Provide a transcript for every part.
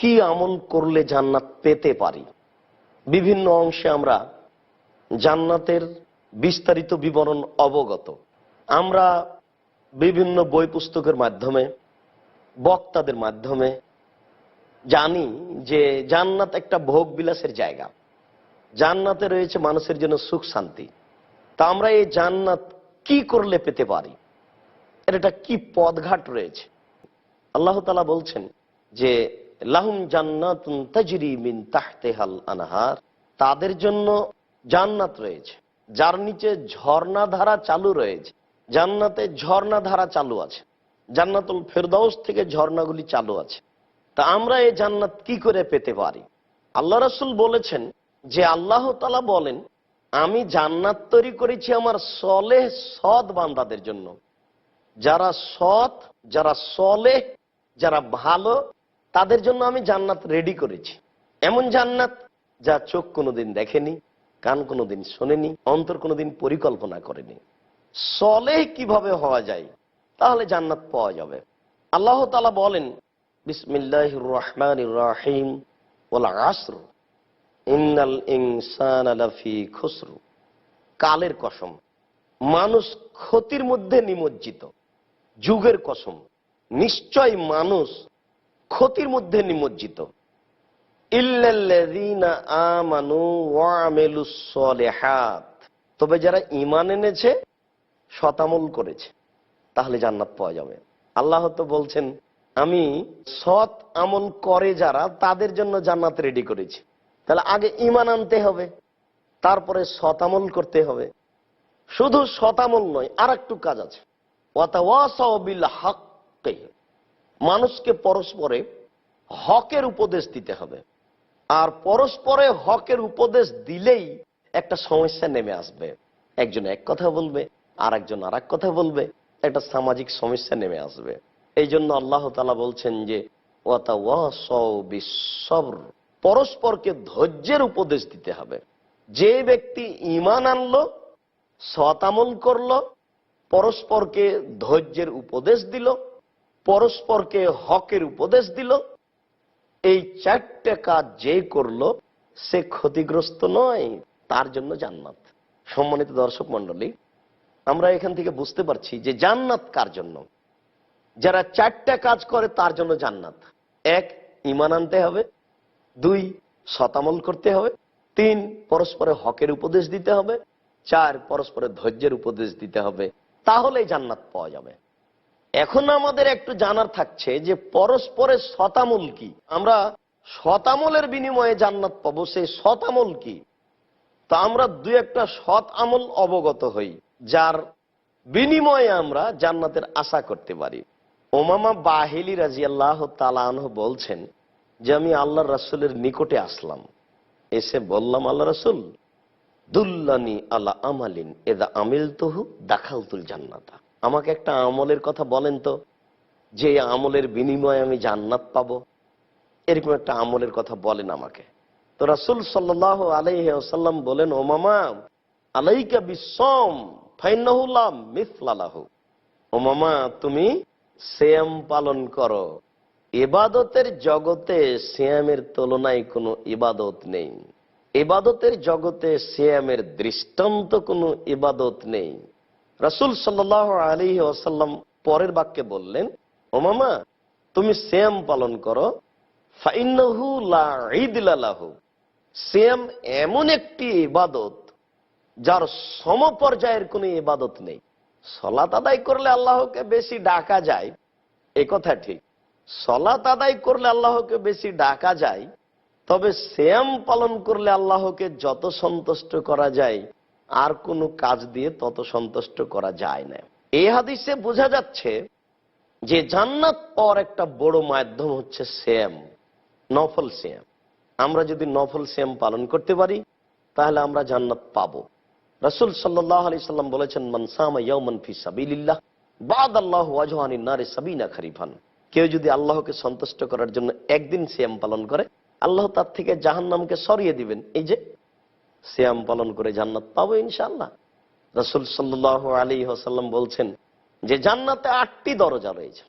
কি আমল করলে জান্নাত পেতে পারি? বিভিন্ন অংশে আমরা জান্নাতের বিস্তারিত বিবরণ অবগত। আমরা বিভিন্ন বই পুস্তকের মাধ্যমে, বক্তাদের মাধ্যমে জানি যে জান্নাত একটা ভোগ বিলাসের জায়গা। জান্নাতে রয়েছে মানুষের জন্য সুখ, শান্তি। তা আমরা এই জান্নাত কি করলে পেতে পারি? একটা কি পদঘাট রয়েছে? আল্লাহ তালা বলছেন যে লাহুম জান্নাত তাজরি তাহতেহাল আনহার। তাদের জন্য জান্নাত রয়েছে, যার নিচে ঝর্ণা ধারা চালু রয়েছে। জান্নাতে ঝর্ণা ধারা চালু আছে, জান্নাতুল ফেরদাউস থেকে ঝর্ণাগুলি চালু আছে। তা আমরা এই জান্নাত কি করে পেতে পারি? আল্লাহ রসুল বলেছেন যে আল্লাহ তালা বলেন, আমি জান্নাত তৈরি করেছি আমার সলেহ সৎ বান্দাদের জন্য। যারা সৎ, যারা সলেহ, যারা ভালো তাদের জন্য আমি জান্নাত রেডি করেছি। এমন জান্নাত যা চোখ কোনোদিন দেখেনি, কান কোনোদিন শোনেনি, অন্তর কোনোদিন পরিকল্পনা করেনি। সলে কীভাবে হওয়া যায়, তাহলে জান্নাত পাওয়া যাবে। আল্লাহ তালা বলেন বিসমিল্লাহ রহমান রাহিম ওলা ইন্নাল ইনসান আলাফি খুসরু। কালের কসম, মানুষ ক্ষতির মধ্যে নিমজ্জিত, যুগের কসম। নিশ্চয় মানুষ ক্ষতির মধ্যে নিমজ্জিত। তবে যারা ঈমান এনেছে, শতামল করেছে, তাহলে জান্নাত পাওয়া যাবে। আল্লাহ তো বলছেন, আমি সৎ আমল করে যারা, তাদের জন্য জান্নাত রেডি করেছি। তাহলে আগে ঈমান আনতে হবে, তারপরে শতামল করতে হবে। শুধু শতামল নয় আর একটু কাজ আছে। মানুষকে পরস্পরে হকের উপদেশ দিতে হবে। আর পরস্পরে হকের উপদেশ দিলেই একটা সমস্যা নেমে আসবে। একজন এক কথা বলবে আর একজন আর কথা বলবে, একটা সামাজিক সমস্যা নেমে আসবে। এই জন্য আল্লাহ তালা বলছেন যে পরস্পরকে ধৈর্যের উপদেশ দিতে হবে। যে ব্যক্তি ইমান আনলো সতামল করল, পরস্পরকে ধৈর্যের উপদেশ দিল পরস্পরকে হকের উপদেশ দিল। এই চারটে কাজ যে করল, সে ক্ষতিগ্রস্ত নয়, তার জন্য জান্নাত। সম্মানিত দর্শক মন্ডলী আমরা এখান থেকে বুঝতে পারছি যে জান্নাত কার জন্য? যারা চারটা কাজ করে, তার জন্য জান্নাত। এক ইমান আনতে হবে। দুই শতামল করতে হবে। তিন, পরস্পরে হকের উপদেশ দিতে হবে। চার পরস্পরের ধৈর্যের উপদেশ দিতে হবে। তাহলেই জান্নাত পাওয়া যাবে। এখন আমাদের একটু জানার থাকছে যে পরস্পরের শতামল কি? আমরা শতামলের বিনিময়ে জান্নাত পাবো, সেই শতামল কি? তা আমরা দু একটা সৎ আমল অবগত হই, যার বিনিময়ে আমরা জান্নাতের আশা করতে পারি। ওমামা বাহিলি রাজিয়াল্লাহ তালাহ বলছেন যে, আমি আল্লাহ রাসুলের নিকটে আসলাম। এসে বললাম, আল্লাহ রাসুল, দুল্লানি আল্লাহ আমালিন, এদা আমিল তহু দাখালতুল জান্নাতা। আমাকে একটা আমলের কথা বলেন তো। যে আমলের বিনিময়ে আমি জান্নাত পাবো। এরকম একটা আমলের কথা বলেন আমাকে। তো রাসুল সাল্লাহ আলাইসাল্লাম বলেন, ও মামা, আলাইকা বিশ্বম ফাইনাহুল্লাহ মিসলালাহ ও তুমি শ্যাম পালন করো। এবাদতের জগতে শ্যামের তুলনায় কোনো ইবাদত নেই। এবাদতের জগতে শ্যামের দৃষ্টান্ত কোনো ইবাদত নেই। রাসুল সাল্লাহ আলী ওসাল্লাম পরের বাক্যে বললেন, ও মামা, তুমি শ্যাম পালন করো শ্যাম এমন একটি ইবাদত যার সমপর্যায়ের কোনো ইবাদত নেই। সলাত আদায় করলে আল্লাহকে বেশি ডাকা যায়, এ কথা ঠিক। সলাত আদায় করলে আল্লাহকে বেশি ডাকা যায়, তবে শ্যাম পালন করলে আল্লাহকে যত সন্তুষ্ট করা যায় আর কোনো কাজ দিয়ে তত সন্তুষ্ট করা যায় না। এই হাদিসে বোঝা যাচ্ছে যে জান্নাত পাওয়ার একটা বড় মাধ্যম হচ্ছে শ্যাম, নফল শ্যাম। আমরা যদি নফল শ্যাম পালন করতে পারি, তাহলে আমরা জান্নাত পাবো। রাসুল সাল্লাহ আলি সাল্লাম বলেছেন মনসামা বাদ আল্লাহ ওয়াজহানি নারে সাবিনা খারিফান। কেউ যদি আল্লাহকে সন্তুষ্ট করার জন্য একদিন শ্যাম পালন করে, আল্লাহ তার থেকে জাহান নামকে সরিয়ে দিবেন। এই যে শ্যাম পালন করে জান্নাত পাবো ইনশাল্লাহ রসুল সাল্লাহ আলী হাসাল্লাম বলছেন যে জান্নাতে আটটি দরজা রয়েছে।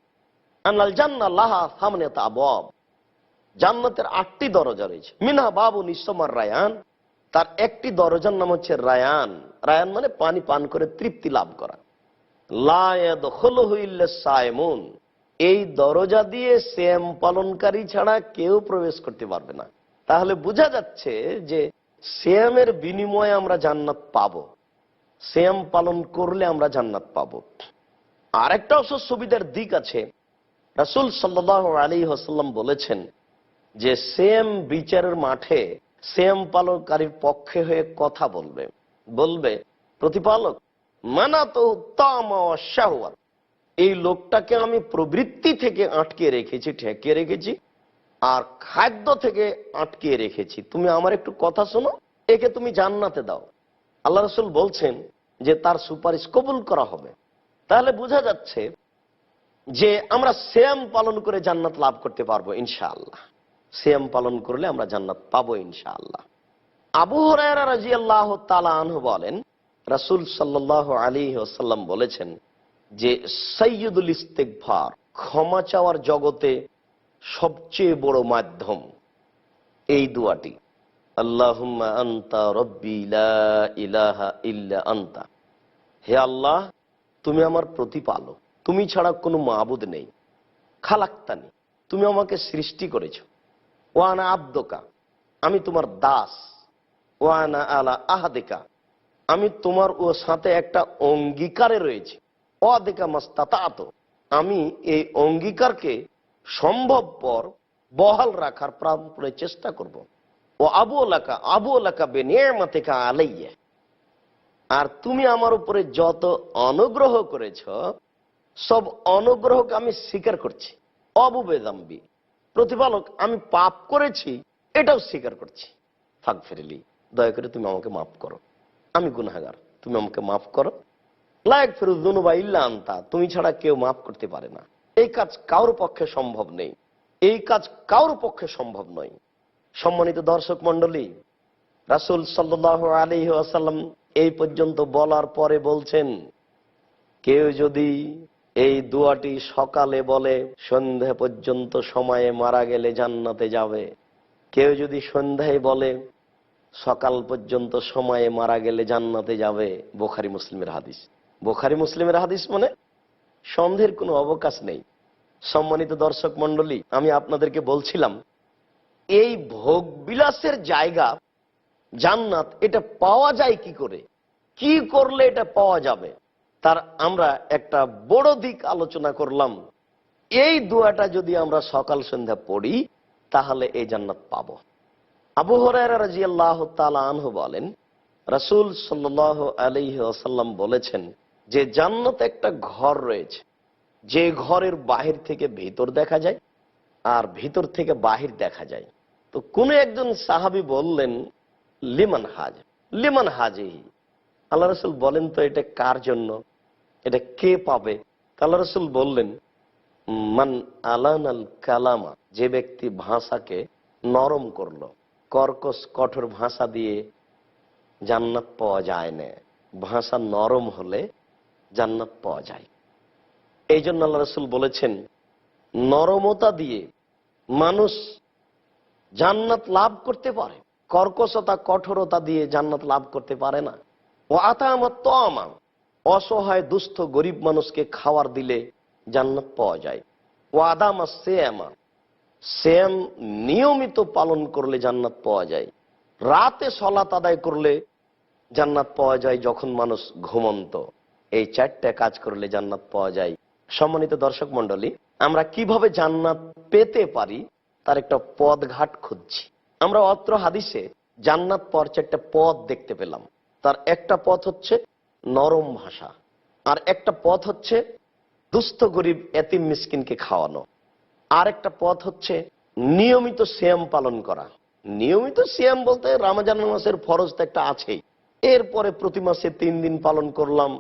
আনাল সামনে জান্নাতের আটটি দরজা রয়েছে। মিনা বাবু রায়ান। তার একটি দরজার নাম হচ্ছে রায়ান। রায়ান মানে পানি পান করে তৃপ্তি লাভ করা। সায়মুন এই দরজা দিয়ে শ্যাম পালনকারী ছাড়া কেউ প্রবেশ করতে পারবে না। তাহলে বোঝা যাচ্ছে যে শ্যামের বিনিময়ে আমরা জান্নাত পাবো। শ্যাম পালন করলে আমরা জান্নাত পাবো। আর একটা অবশ্য সুবিধার দিক আছে। রাসুল সাল্লাহ আলী হাসাল্লাম বলেছেন যে সেম বিচারের মাঠে সেম পালনকারীর পক্ষে হয়ে কথা বলবে। বলবে, প্রতিপালক মানা তো এই লোকটাকে আমি প্রবৃত্তি থেকে আটকে রেখেছি, ঠেকিয়ে রেখেছি। আর খাদ্য থেকে আটকে রেখেছি। তুমি আমার একটু কথা শোনো, একে তুমি জান্নাতে দাও। আল্লাহ রসুল বলছেন যে তার সুপারিশ কবুল করা হবে। তাহলে বোঝা যাচ্ছে যে আমরা শ্যাম পালন করে জান্নাত লাভ করতে পারব ইনশাআল্লাহ। শ্যাম পালন করলে আমরা জান্নাত পাবো ইনশাআল্লাহ। আবু রাজি আল্লাহ তালাহ বলেন, রাসুল সাল্লাহ আলী ওসাল্লাম বলেছেন যে সৈয়দুল ইস্তেকভার ক্ষমা চাওয়ার জগতে সবচেয়ে বড় মাধ্যম এই দুয়াটি। আল্লাহুম্মা আন্তা রব্বি ইলাহা ইল্লা আন্তা। হে আল্লাহ, তুমি আমার প্রতিপালক। তুমি ছাড়া কোনো মাবুদ নেই খালাক্তানি তুমি আমাকে সৃষ্টি করেছ। ওয়ানা আব্দকা, আমি তোমার দাস। ওয়ানা আলা আহাদেকা, আমি তোমার ও সাথে একটা অঙ্গীকারে রয়েছি। অদেকা মাস্তাত আমি এই অঙ্গীকারকে সম্ভবপর বহাল রাখার প্রাণপণে চেষ্টা করব। ও আবু এলাকা আবু এলাকা বেনিয়ামাতেকা আলাইয়া। আর তুমি আমার উপরে যত অনুগ্রহ করেছ, সব অনুগ্রহকে আমি স্বীকার করছি। অবুবেদাম্বি প্রতিপালক, আমি পাপ করেছি, এটাও স্বীকার করছি। ফাঁক ফেরেলি, দয়া করে তুমি আমাকে মাফ করো। আমি গুনাগার তুমি আমাকে মাফ করো। লায়ক ফেরুদ্দুনুবা ইল্লা আনতা, তুমি ছাড়া কেউ মাফ করতে পারে না। এই কাজ কারোর পক্ষে সম্ভব নেই। এই কাজ কারোর পক্ষে সম্ভব নয়। সম্মানিত দর্শক মন্ডলী রাসুল সাল্লাহ আলী আসাল্লাম এই পর্যন্ত বলার পরে বলছেন, কেউ যদি এই দুয়াটি সকালে বলে সন্ধে পর্যন্ত সময়ে মারা গেলে জান্নাতে যাবে। কেউ যদি সন্ধ্যায় বলে, সকাল পর্যন্ত সময়ে মারা গেলে জান্নাতে যাবে। বোখারি মুসলিমের হাদিস। বোখারি মুসলিমের হাদিস মানে সন্দেহের কোনো অবকাশ নেই। সম্মানিত দর্শক মন্ডলী আমি আপনাদেরকে বলছিলাম, এই ভোগ বিলাসের জায়গা, জান্নাত, এটা পাওয়া যায় কি করে? কি করলে এটা পাওয়া যাবে? তার আমরা একটা বড় দিক আলোচনা করলাম। এই দোয়াটা যদি আমরা সকাল সন্ধ্যা পড়ি, তাহলে এই জান্নাত পাব। আবু হরাইরাজিয়াল্লাহ আনহু বলেন, রাসুল সাল্লাহ আলহি আসাল্লাম বলেছেন যে জান্নাত একটা ঘর রয়েছে, যে ঘরের বাহির থেকে ভিতর দেখা যায় আর ভিতর থেকে বাহির দেখা যায়। তো কোন একজন সাহাবি বললেন, লিমান হাজ, লিমান হাজেহি? আল্লাহ রসুল বলেন, তো এটা কার জন্য? এটা কে পাবে? আল্লাহ রসুল বললেন, মান আলান আল কালামা, যে ব্যক্তি ভাষাকে নরম করল, কর্কশ, কঠোর ভাষা দিয়ে জান্নাত পাওয়া যায় না। ভাষা নরম হলে জান্নাত পাওয়া যায়। এই জন্য আল্লাহ রসুল বলেছেন, নরমতা দিয়ে মানুষ জান্নাত লাভ করতে পারে। কর্কশতা, কঠোরতা দিয়ে জান্নাত লাভ করতে পারে না। ও আতা আমার তো আমার অসহায়, দুস্থ, গরিব মানুষকে খাওয়ার দিলে জান্নাত পাওয়া যায়। ও আদামা সেমা সেম নিয়মিত পালন করলে জান্নাত পাওয়া যায়। রাতে সলাত আদায় করলে জান্নাত পাওয়া যায় যখন মানুষ ঘুমন্ত। এই চারটা কাজ করলে জান্নাত পাওয়া যায়। সম্মানিত দর্শক মন্ডলী আমরা কীভাবে জান্নাত পেতে পারি তার একটা পদ ঘাট খুঁজছি। আমরা অত্র হাদিসে জান্নাত পর চারটা পথ দেখতে পেলাম। তার একটা পথ হচ্ছে নরম ভাষা, আর একটা পথ হচ্ছে দুস্থ গরিব এতিম মিসকিনকে খাওয়ানো। আর একটা পথ হচ্ছে নিয়মিত শ্যাম পালন করা। নিয়মিত শ্যাম বলতে রামাজান মাসের ফরজ তো একটা আছেই। এরপরে প্রতি মাসে তিন দিন পালন করলাম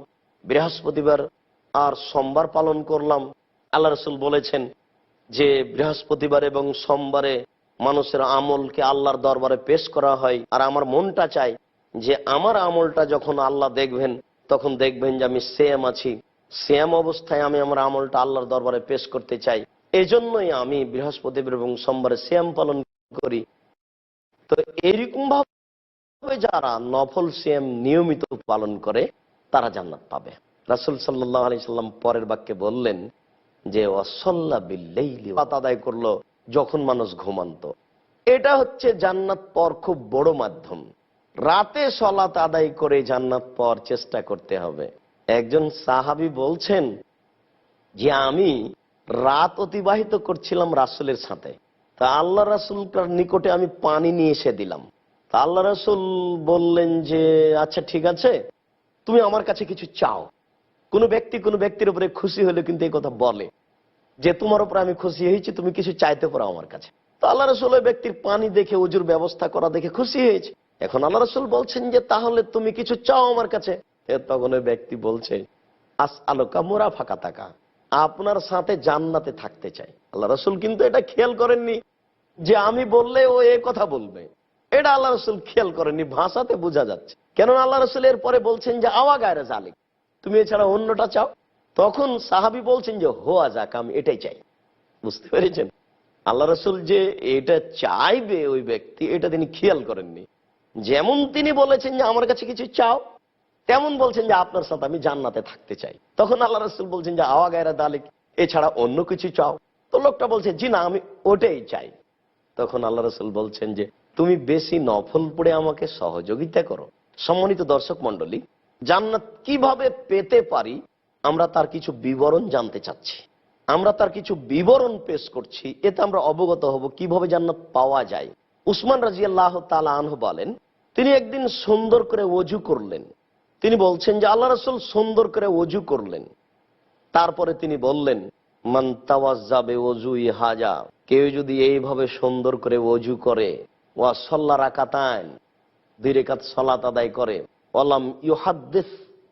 বৃহস্পতিবার আর সোমবার পালন করলাম। আল্লাহ রসুল বলেছেন যে, বৃহস্পতিবার এবং সোমবারে মানুষের আমলকে আল্লাহর দরবারে পেশ করা হয়। আর আমার মনটা চাই যে, আমার আমলটা যখন আল্লাহ দেখবেন, তখন দেখবেন যে আমি সেম আছি। সেম অবস্থায় আমি আমার আমলটা আল্লাহর দরবারে পেশ করতে চাই। এজন্যই আমি বৃহস্পতিবার এবং সোমবারে শ্যাম পালন করি। তো এইরকম ভাবে যারা নফল শ্যাম নিয়মিত পালন করে তারা জান্নাত পাবে। রাসুল সাল্লাহ আলি সাল্লাম পরের বাক্যে বললেন যে অসল্লা বিল্লাইলি রাত আদায় করল যখন মানুষ ঘুমান্ত। এটা হচ্ছে জান্নাত পর খুব বড় মাধ্যম। রাতে সলাত আদায় করে জান্নাত পর চেষ্টা করতে হবে। একজন সাহাবি বলছেন যে, আমি রাত অতিবাহিত করছিলাম রাসুলের সাথে। তা আল্লাহ রাসুলটার নিকটে আমি পানি নিয়ে এসে দিলাম। তা আল্লাহ রাসুল বললেন যে আচ্ছা ঠিক আছে। তুমি আমার কাছে কিছু চাও। কোনো ব্যক্তি কোনো ব্যক্তির উপরে খুশি হলে কিন্তু এই কথা বলে যে, তোমার উপরে আমি খুশি হয়েছি, তুমি কিছু চাইতে পারো আমার কাছে। তো আল্লাহ রসুল ওই ব্যক্তির পানি দেখে, উজুর ব্যবস্থা করা দেখে খুশি হয়েছে। এখন আল্লাহ রসুল বলছেন যে, তাহলে তুমি কিছু চাও আমার কাছে? তখন ওই ব্যক্তি বলছে আস আলোকা মোরা ফাঁকা থাকা আপনার সাথে জান্নাতে থাকতে চাই। আল্লাহ রসুল কিন্তু এটা খেয়াল করেননি যে, আমি বললে ও এ কথা বলবে। এটা আল্লাহ রসুল খেয়াল করেননি, ভাষাতে বোঝা যাচ্ছে। কেননা আল্লাহ রসুল এর পরে বলছেন যে, আওয়া গায়ের জালিক তুমি এছাড়া অন্যটা চাও? তখন সাহাবি বলছেন যে, হোয়া যাক, আমি এটাই চাই। বুঝতে পেরেছেন? আল্লাহ রসুল যে এটা চাইবে ওই ব্যক্তি, এটা তিনি খেয়াল করেননি। যেমন তিনি বলেছেন যে, আমার কাছে কিছু চাও, তেমন বলছেন যে, আপনার সাথে আমি জান্নাতে থাকতে চাই। তখন আল্লাহ রসুল বলছেন যে, আওয়া গায়রা দালিক এছাড়া অন্য কিছু চাও? তো লোকটা বলছে, জি না, আমি ওটাই চাই। তখন আল্লাহ রসুল বলছেন যে তুমি বেশি নফল পড়ে আমাকে সহযোগিতা করো। সম্মানিত দর্শক মন্ডলী জান্নাত কীভাবে পেতে পারি, আমরা তার কিছু বিবরণ জানতে চাচ্ছি। আমরা তার কিছু বিবরণ পেশ করছি, এতে আমরা অবগত হব কীভাবে জান্নাত পাওয়া যায়। উসমান রাজি আল্লাহ আনহু বলেন, তিনি একদিন সুন্দর করে অজু করলেন। তিনি বলছেন যে, আল্লাহ রসুল সুন্দর করে অজু করলেন। তারপরে তিনি বললেন, মান যাবে অজু হাজা কেউ যদি এইভাবে সুন্দর করে অজু করে ওয়া সল্লা রাকাতায়ন দুই রেখাত সলাত আদায় করে। অলাম ইউহাদ্দেস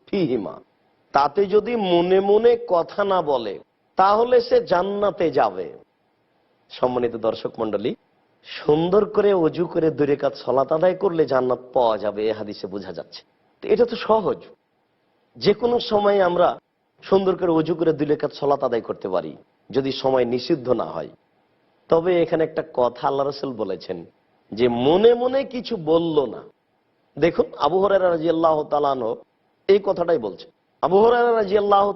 ফিহিমা, তাতে যদি মনে মনে কথা না বলে, তাহলে সে জান্নাতে যাবে। সম্মানিত দর্শক মন্ডলী সুন্দর করে অজু করে দুই রেখাত সলাত আদায় করলে জান্নাত পাওয়া যাবে, এ হাদিসে বোঝা যাচ্ছে। তো এটা তো সহজ। যে কোনো সময় আমরা সুন্দর করে অজু করে দুই রেখাত সলাত আদায় করতে পারি, যদি সময় নিষিদ্ধ না হয়। তবে এখানে একটা কথা আল্লাহ রসুল বলেছেন যে মনে মনে কিছু বলল না। দেখুন, আবু তালানো এই কথাটাই বলছে আবু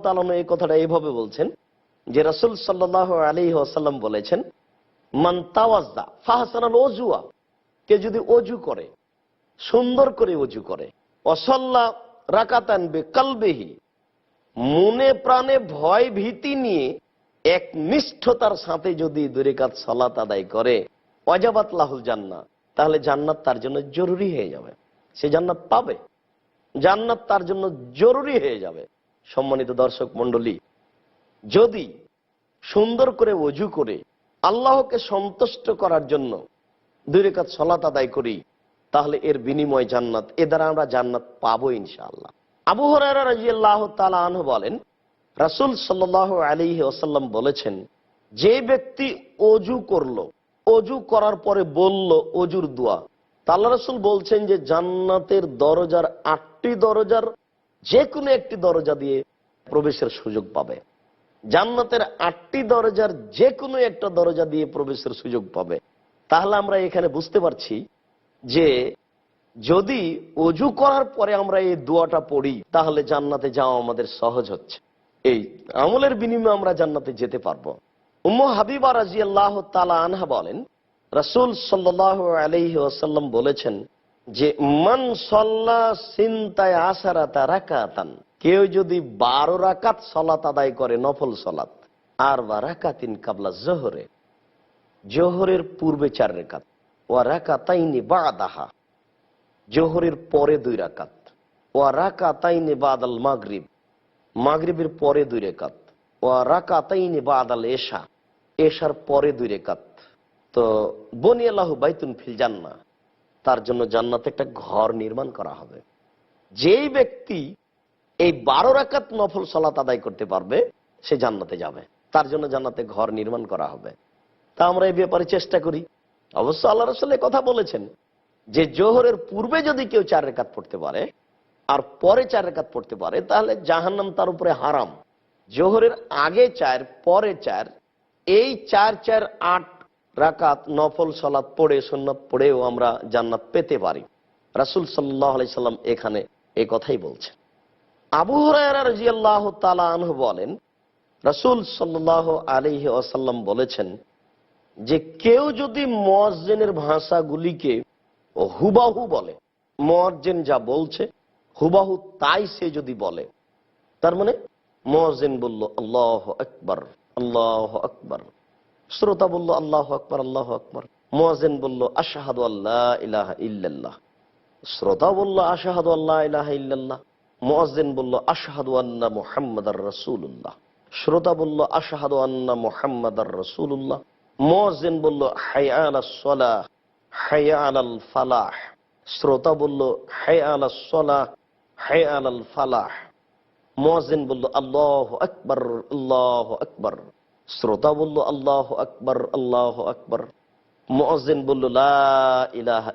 তালানো এই কথাটা এইভাবে বলছেন যে রসুল সাল্লাহ আলী আসাল্লাম বলেছেন, মান তাওয়াজদা ফাহাসানাল কে যদি অজু করে, সুন্দর করে অজু করে অসল্লা রাকাতান বে কালবেহি মনে প্রাণে ভয় ভীতি নিয়ে এক নিষ্ঠতার সাথে যদি দুরেকাত সালাত আদায় করে অজাবাত লাহুল জান্না তাহলে জান্নাত তার জন্য জরুরি হয়ে যাবে। সে জান্নাত পাবে। জান্নাত তার জন্য জরুরি হয়ে যাবে। সম্মানিত দর্শক মন্ডলী যদি সুন্দর করে অজু করে আল্লাহকে সন্তুষ্ট করার জন্য দুই রেখাত সলাত আদায় করি, তাহলে এর বিনিময় জান্নাত, এ দ্বারা আমরা জান্নাত পাবো ইনশাআল্লাহ। আবু আনহু বলেন, রাসুল সাল্লাহ আলী ওসাল্লাম বলেছেন, যে ব্যক্তি অজু করল অজু করার পরে বলল, অজুর দোয়া। তাল্লা রসুল বলছেন যে, জান্নাতের দরজার আটটি দরজার যে কোনো একটি দরজা দিয়ে প্রবেশের সুযোগ পাবে। জান্নাতের আটটি দরজার যে কোনো একটা দরজা দিয়ে প্রবেশের সুযোগ পাবে। তাহলে আমরা এখানে বুঝতে পারছি যে, যদি অজু করার পরে আমরা এই দোয়াটা পড়ি, তাহলে জান্নাতে যাওয়া আমাদের সহজ হচ্ছে। এই আমলের বিনিময়ে আমরা জান্নাতে যেতে পারব। উম্ম হাবিবা রাজি আল্লাহ আনহা বলেন, রাসুল সাল্লাহ আলহি আসাল্লাম বলেছেন যে, মান সল্লা সিন্তায় আসারাতা রাকাতান কেউ যদি বারো রাকাত সলাত আদায় করে নফল সলাত, আর বা রাকাতিন কাবলা জোহরে, জোহরের পূর্বে চার রেখাত ও রাকাতাইনি বা দাহা জোহরের পরে দুই রাকাত ও রাকাতাইনি বাদাল মাগরিব, মাগরিবের পরে দুই রেখাত ও রাকাতাইনি বাদাল এশা এশার পরে দুই রেখাত। তো বনি আল্লাহ বাইতুন ফিল জান্না, তার জন্য জান্নাতে একটা ঘর নির্মাণ করা হবে। যেই ব্যক্তি এই বারো রাকাত নফল সলাত আদায় করতে পারবে, সে জান্নাতে যাবে। তার জন্য জান্নাতে ঘর নির্মাণ করা হবে। তা আমরা এই ব্যাপারে চেষ্টা করি। অবশ্য আল্লাহ রসুল্লাহ কথা বলেছেন যে, জোহরের পূর্বে যদি কেউ চার রেখাত পড়তে পারে আর পরে চার রেখাত পড়তে পারে, তাহলে জাহান্নাম তার উপরে হারাম। জোহরের আগে চার, পরে চার এই চার চার, আট রাকাত নফল সলাৎ পড়ে, সুন্নত পড়েও আমরা জান্নাত পেতে পারি। রাসুল সাল্লাহ সাল্লাম এখানে এই কথাই বলছেন। আবু হরাইরাজিয়াল্লাহ তালা আনহু বলেন, রাসুল সাল্লাহ আলিহি আসাল্লাম বলেছেন যে, কেউ যদি মসজেনের ভাষাগুলিকে হুবাহু বলে মসজেন যা বলছে, হুবাহু তাই সে যদি বলে, তার মানে মসজেন বলল, আল্লাহ আকবর। আল্লাহ আকবর শ্রোতা বলল আল্লাহ আকবর আল্লাহ আকবর মসজেন বলল আশাহাদু আল্লাহ ইলাহা ইল্লাল্লাহ শ্রোতা বলল আশাহাদু আল্লাহ ইলাহা ইল্লাল্লাহ মসজেন বলল আশাহাদু আন্না মুহাম্মদ রসুল্লাহ শ্রোতা বলল আশাহাদু আন্না মুহাম্মদ রসুল্লাহ মসজেন বলল হায়াল সলাহ হায়াল আল ফালাহ শ্রোতা বলল হায়াল সলাহ হায়াল আল ফালাহ মসজিন বলল, আল্লাহ আকবর আল্লাহ আকবর। শ্রোতা বলল, আল্লাহ আকবর আল্লাহ আকবর। মসজিন বলল, লা ইলাহা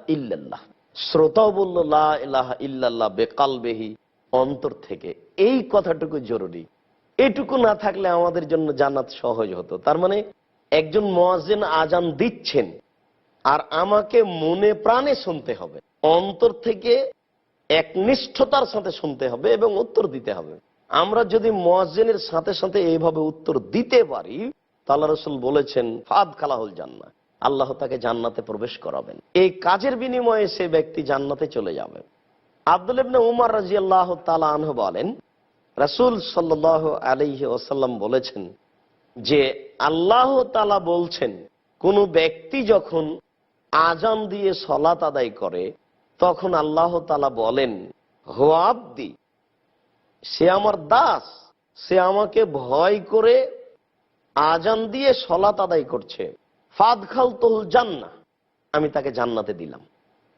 শ্রোতাও বলল, লা ইলাহা ইল্লাল্লাহ বেকালবেহি, অন্তর থেকে। এই কথাটুকু জরুরি। এটুকু না থাকলে আমাদের জন্য জান্নাত সহজ হতো। তার মানে একজন মহাজেন আজান দিচ্ছেন, আর আমাকে মনে প্রাণে শুনতে হবে। অন্তর থেকে একনিষ্ঠতার সাথে শুনতে হবে এবং উত্তর দিতে হবে। আমরা যদি মহাজেনের সাথে সাথে এইভাবে উত্তর দিতে পারি তাল্লা রসুল বলেছেন, ফাদ খালাহুল জান্না আল্লাহ তাকে জান্নাতে প্রবেশ করাবেন। এই কাজের বিনিময়ে সে ব্যক্তি জান্নাতে চলে যাবে। আব্দুল ইবনে উমার রাজি আল্লাহ তালা আনহ বলেন, রাসুল সাল্লাহ আলহি ওসাল্লাম বলেছেন যে, আল্লাহ তালা বলছেন, কোন ব্যক্তি যখন আজান দিয়ে সলাত আদায় করে, তখন আল্লাহ তালা বলেন হো আব্দি। সে আমার দাস, সে আমাকে ভয় করে আজান দিয়ে সলাত আদায় করছে। ফাদ খাল তহুল জান্না আমি তাকে জান্নাতে দিলাম।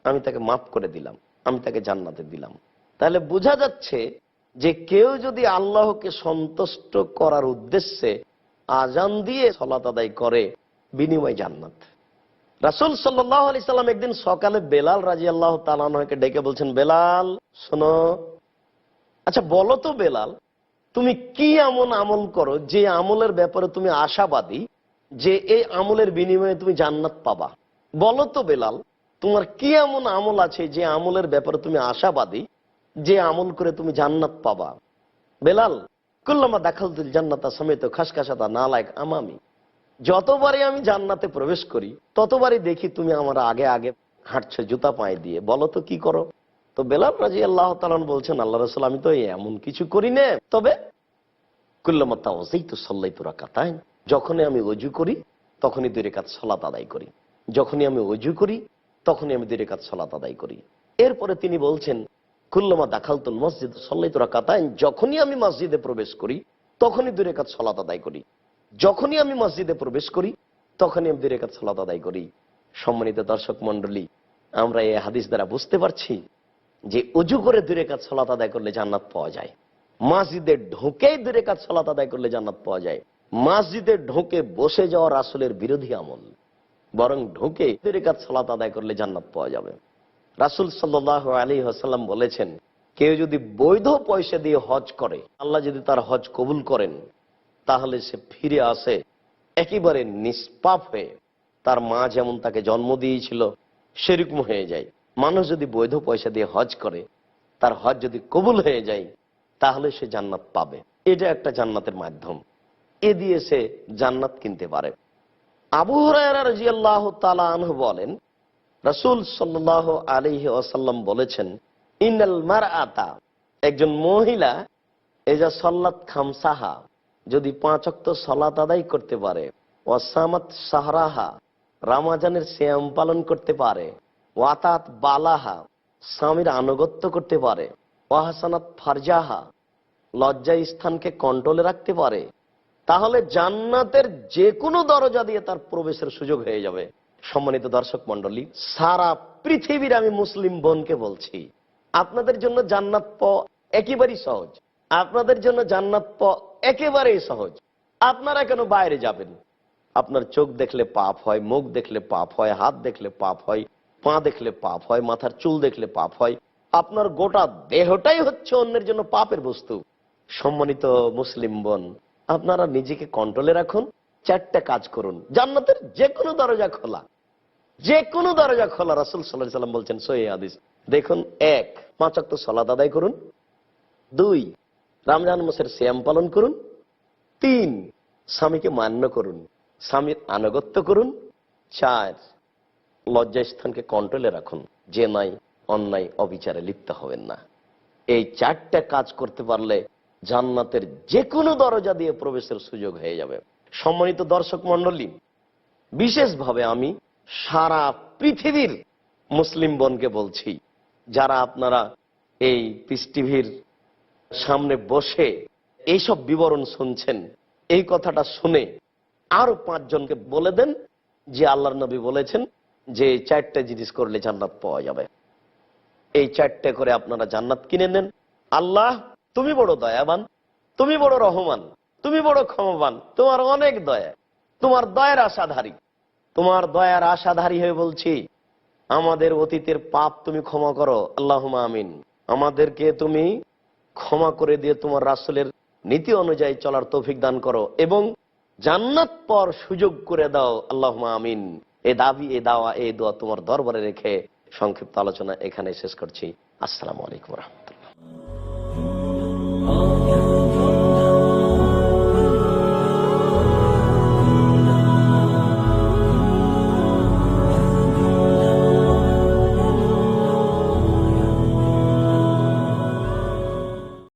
আমি তাকে মাফ করে দিলাম। আমি তাকে জান্নাতে দিলাম। তাহলে বোঝা যাচ্ছে যে কেউ যদি আল্লাহকে সন্তুষ্ট করার উদ্দেশ্যে আজান দিয়ে সলাত আদায় করে, বিনিময় জান্নাত। রাসুল সাল্লাহ আলি সাল্লাম একদিন সকালে বেলাল রাজি আল্লাহ তালানকে ডেকে বলছেন, বেলাল, শোনো আচ্ছা বলো তো বেলাল, তুমি কি এমন আমল করো যে আমলের ব্যাপারে তুমি আশাবাদী, যে এই আমলের বিনিময়ে তুমি জান্নাত পাবা? বলো তো বেলাল, তোমার কি এমন আমল আছে যে আমলের ব্যাপারে তুমি আশাবাদী, যে আমল করে তুমি জান্নাত পাবা? বেলাল, কুল্লামা দেখাল তুল জান্নাতা সমেত খাসখাসাতা না লাইক আমামি। যতবারই আমি জান্নাতে প্রবেশ করি, ততবারই দেখি তুমি আমার আগে আগে হাঁটছো জুতা পায়ে দিয়ে। বলো তো কি করো? তো বেলাল রাজি আল্লাহ তালন বলছেন, আল্লাহ রসুল, আমি তো এমন কিছু করি না। তবে তো সল্লাই তোরা কাতায় যখনই আমি অজু করি, তখনই দুই রেখাত সলাত আদায় করি। যখনই আমি অজু করি, তখনই আমি দুই রেখাত সলাত আদায় করি। এরপরে তিনি বলছেন, কুল্লামা দাখালতুল মসজিদ সল্লাই তোরা কাতায় যখনই আমি মসজিদে প্রবেশ করি, তখনই দুই রেখাত সলাত আদায় করি। যখনই আমি মসজিদে প্রবেশ করি, তখনই আমি দুই রেখাত সলাত আদায় করি। সম্মানিত দর্শক মন্ডলী আমরা এই হাদিস দ্বারা বুঝতে পারছি যে উজু করে দূরে কাজ সলাত আদায় করলে জান্নাত পাওয়া যায়। মসজিদে ঢোকে দূরে কাজ সলাত আদায় করলে জান্নাত পাওয়া যায়। মসজিদে ঢোকে বসে যাওয়া রাসুলের বিরোধী আমল। বরং ঢোকে দূরে কাজ সলাত আদায় করলে জান্নাত পাওয়া যাবে। রাসুল সাল্লাহ আলী হাসাল্লাম বলেছেন, কেউ যদি বৈধ পয়সা দিয়ে হজ করে, আল্লাহ যদি তার হজ কবুল করেন, তাহলে সে ফিরে আসে একেবারে নিষ্পাপ হয়ে, তার মা যেমন তাকে জন্ম দিয়েছিল, সেরকম হয়ে যায়। মানুষ যদি বৈধ পয়সা দিয়ে হজ করে, তার হজ যদি কবুল হয়ে যায়, তাহলে সে জান্নাত পাবে। এটা একটা জান্নাতের মাধ্যম। এ দিয়ে সে জান্নাত কিনতে পারে। আবু হরাইরাহ তালাহ বলেন, রসুল সাল্লাহ আলিহি আসাল্লাম বলেছেন, ইন্নাল মার আতা একজন মহিলা, এজা সল্লাত খামসাহা, যদি পাঁচ অক্ত সলাত আদায় করতে পারে ওয়াসামাত সাহরাহা, রামাজানের শ্যাম পালন করতে পারে ওয়াতাত বালাহা, স্বামীর আনুগত্য করতে পারে। ওয়াহাসানাত ফারজাহা লজ্জা স্থানকে কন্ট্রোলে রাখতে পারে। তাহলে জান্নাতের যে কোনো দরজা দিয়ে তার প্রবেশের সুযোগ হয়ে যাবে। সম্মানিত দর্শক মন্ডলী সারা পৃথিবীর আমি মুসলিম বোনকে বলছি, আপনাদের জন্য জান্নাত প একেবারেই সহজ। আপনাদের জন্য জান্নাত প একেবারেই সহজ। আপনারা কেন বাইরে যাবেন? আপনার চোখ দেখলে পাপ হয়, মুখ দেখলে পাপ হয়, হাত দেখলে পাপ হয় পা দেখলে পাপ হয়, মাথার চুল দেখলে পাপ হয়। আপনার গোটা দেহটাই হচ্ছে অন্যের জন্য পাপের বস্তু। সম্মানিত মুসলিম বোন, আপনারা নিজেকে কন্ট্রোলে রাখুন, চারটা কাজ করুন। জান্নাতের যে কোনো দরজা খোলা। যে কোনো দরজা খোলা, রাসুল সাল্লাম বলছেন সহি আদিস দেখুন, এক, পাঁচ অক্ট সলাদ আদায় করুন। দুই, রামজান মাসের শ্যাম পালন করুন। তিন, স্বামীকে মান্য করুন। স্বামীর আনুগত্য করুন। চার লজ্জা স্থানকে কন্ট্রোলে রাখুন। যে নাই, অন্যায়, অবিচারে লিপ্ত হবেন না। এই চারটা কাজ করতে পারলে জান্নাতের যে কোনো দরজা দিয়ে প্রবেশের সুযোগ হয়ে যাবে। সম্মানিত দর্শক মন্ডলী বিশেষভাবে আমি সারা পৃথিবীর মুসলিম বনকে বলছি, যারা আপনারা এই পিস টিভির সামনে বসে এইসব বিবরণ শুনছেন, এই কথাটা শুনে আরও পাঁচজনকে বলে দেন যে আল্লাহর নবী বলেছেন যে চারটা জিনিস করলে জান্নাত পাওয়া যাবে। এই চারটে করে আপনারা জান্নাত কিনে নেন। আল্লাহ, তুমি বড় দয়াবান, তুমি বড় রহমান, তুমি বড় ক্ষমবান, তোমার অনেক দয়া, তোমার দয়ার আশাধারী। তোমার দয়ার আশাধারী হয়ে বলছি, আমাদের অতীতের পাপ তুমি ক্ষমা করো আল্লাহ আমিন। আমাদেরকে তুমি ক্ষমা করে দিয়ে তোমার রাসুলের নীতি অনুযায়ী চলার তৌফিক দান করো এবং জান্নাত পর সুযোগ করে দাও আল্লাহ আমিন। এ দাবি, এ দাওয়া, এ দোয়া তোমার দরবারে রেখে সংক্ষিপ্ত আলোচনা এখানে শেষ করছি। আসসালামু আলাইকুম রহমতুল্লাহ।